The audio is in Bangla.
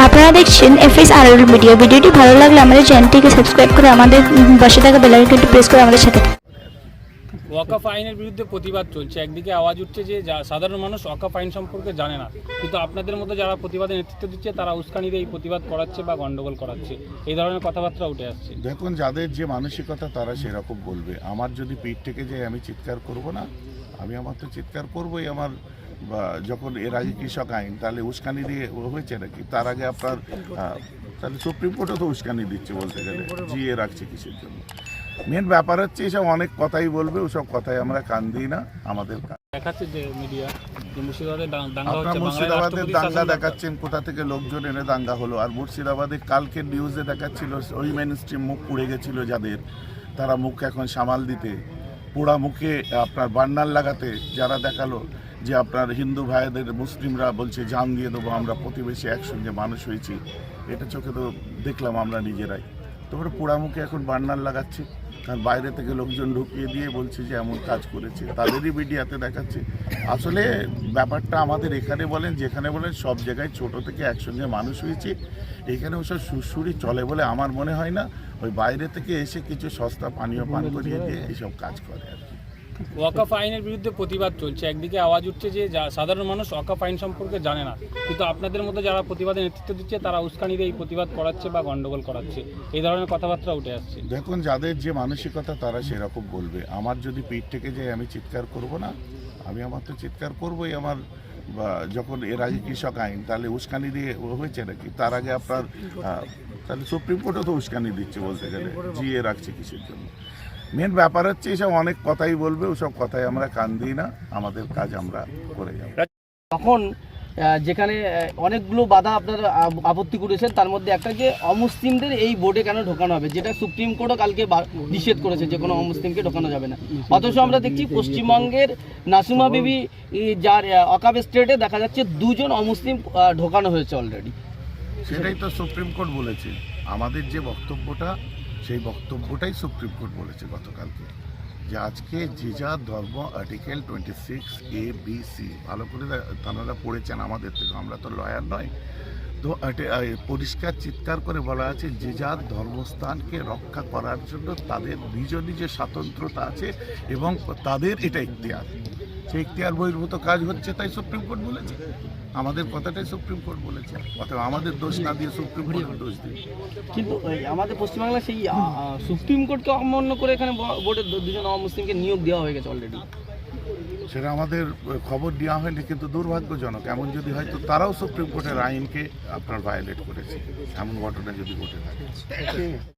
আপনারা দেখছেন এফএস আর মিডিয়া। ভিডিওটি ভালো লাগলে আমাদের চ্যানেলটিকে সাবস্ক্রাইব করে আমাদের পাশে থাকা বেল আইকনটি প্রেস করে আমাদের সাথে থাকুন। ওয়াকাফ আইনের বিরুদ্ধে প্রতিবাদ চলছে। একদিকে আওয়াজ উঠছে যে যা- সাধারণ মানুষ ওয়াকাফ আইন সম্পর্কে জানে না। কিন্তু আপনাদের মতো যারা প্রতিবাদে নেতৃত্ব দিচ্ছে তারা উস্কানি দিয়ে এই প্রতিবাদ করাচ্ছে বা গন্ডগোল করাচ্ছে। এই ধরনের কথাবার্তা উঠে আসছে। দেখুন যাদের যে মানসিকতা তারা সেরকম বলবে। আমার যদি পিঠ থেকে যে আমি চিৎকার করব না। আমি আমার তো চিৎকার করবই আমার যখন এর আগে কৃষক আইন তাহলে উস্কানি দিয়ে হয়েছে নাকি? তার আগে আপনার তাহলে সুপ্রিম কোর্টও তো উস্কানি দিচ্ছে বলতে গেলে জিয়ে রাখছে কিসের জন্য? মেন ব্যাপার হচ্ছে এসব অনেক কথাই বলবে ওসব কথাই আমরা কান দিই না আমাদের দেখাচ্ছে যে মিডিয়া মুর্শিদাবাদের দাঙ্গা দেখাচ্ছেন কোথা থেকে লোকজন এনে দাঙ্গা হলো? আর মুর্শিদাবাদে কালকে নিউজে দেখাচ্ছিল ওই মেন স্ট্রিম মুখ পুড়ে গেছিল যাদের তারা মুখ এখন সামাল দিতে পোড়া মুখে আপনার বার্নার লাগাতে যারা দেখাল যে আপনার হিন্দু ভাইদের মুসলিমরা বলছে জান দিয়ে দেবো, আমরা প্রতিবেশী একসঙ্গে মানুষ হয়েছি, এটা চোখে তো দেখলাম আমরা নিজেরাই। তারপরে পোড়া মুখে এখন বার্নার লাগাচ্ছে। কারণ বাইরে থেকে লোকজন ঢুকিয়ে দিয়ে বলছে যে এমন কাজ করেছে। তাদেরই মিডিয়াতে দেখাচ্ছে। আসলে ব্যাপারটা আমাদের এখানে বলেন, যেখানে বলেন, সব জায়গায় ছোট থেকে একসঙ্গে মানুষ হয়েছে। এখানে ওসব সুরসুরি চলে বলে আমার মনে হয় না। ওই বাইরে থেকে এসে কিছু সস্তা পানীয় পান করিয়ে দিয়ে এইসব কাজ করে আর কি। ওয়াকাফ আইনের বিরুদ্ধে প্রতিবাদ চলছে। একদিকে আওয়াজ উঠছে যে সাধারণ মানুষ ওয়াকাফ আইন সম্পর্কে জানে না। কিন্তু আপনাদের মতো যারা প্রতিবাদে নেতৃত্ব দিচ্ছে, তারা উস্কানি দিয়ে এই প্রতিবাদ করাচ্ছে বা গন্ডগোল করাচ্ছে। এই ধরনের কথাবার্তা উঠে আসছে। দেখুন, যাদের যে মানসিকতা, তারা সেরকম বলবে। আমার যদি পিঠ থেকে যে আমি চিৎকার করব না। আমি আমার তো চিৎকার করবোই আমার, বা যখন এর আগে কৃষক আইন, তাহলে উস্কানি দিয়ে হয়েছে নাকি? তার আগে আপনার তাহলে সুপ্রিম কোর্টও তো উস্কানি দিচ্ছে বলতে গেলে। জিয়ে রাখছে কিসের জন্য? মেন ব্যাপার হচ্ছে এসব অনেক কথাই বলবে ওসব কথাই আমরা কান দিই না আমাদের কাজ আমরা করে যাব। তখন যেখানে অনেকগুলো বাধা আপনারা আপত্তি করেছেন তার মধ্যে একটা যে অমুসলিমদের এই বোর্ডে কেন ঢোকানো হবে যেটা সুপ্রিম কোর্টও কালকে নিষেধ করেছে যে কোনো অমুসলিমকে ঢোকানো যাবে না। অথচ আমরা দেখছি পশ্চিমবঙ্গের নাসিমা বিবি যার অকাব স্টেটে দেখা যাচ্ছে দুজন অমুসলিম ঢোকানো হয়েছে অলরেডি সেটাই তো সুপ্রিম কোর্ট বলেছে। আমাদের যে বক্তব্যটা সেই বক্তব্যটাই সুপ্রিম কোর্ট বলেছে গতকালকে, যে আজকে যে যা ধর্ম article twenty six A B C ভালো করে তারা পড়েছেন আমাদের থেকে আমরা তো লয়ার নয়। তো পরিষ্কার চিৎকার করে বলা আছে, যে যার ধর্মস্থানকে রক্ষা করার জন্য তাদের নিজ নিজ স্বাতন্ত্রতা আছে এবং তাদের এটা ইখতিয়ার সেই ইখতিয়ার বহির্ভূত কাজ হচ্ছে তাই সুপ্রিম কোর্ট বলেছে। আমাদের কথাটাই সুপ্রিম কোর্ট বলেছে। অথবা আমাদের দোষ না দিয়ে সুপ্রিম কোর্টের দোষ দিই কিন্তু এই আমাদের পশ্চিমবাংলা সেই সুপ্রিম কোর্টকে অমান্য করে এখানে ব- বোর্ডে দু- দুজন অমুসলিমকে নিয়োগ দেওয়া হয়ে গেছে অলরেডি সেটা আমাদের খবর দেওয়া হয়নি কিন্তু দুর্ভাগ্যজনক। এমন যদি হয় তো তারাও সুপ্রিম কোর্টের আইনকে আপনার ভায়োলেট করেছে। এমন ঘটনা যদি ঘটে থাকে।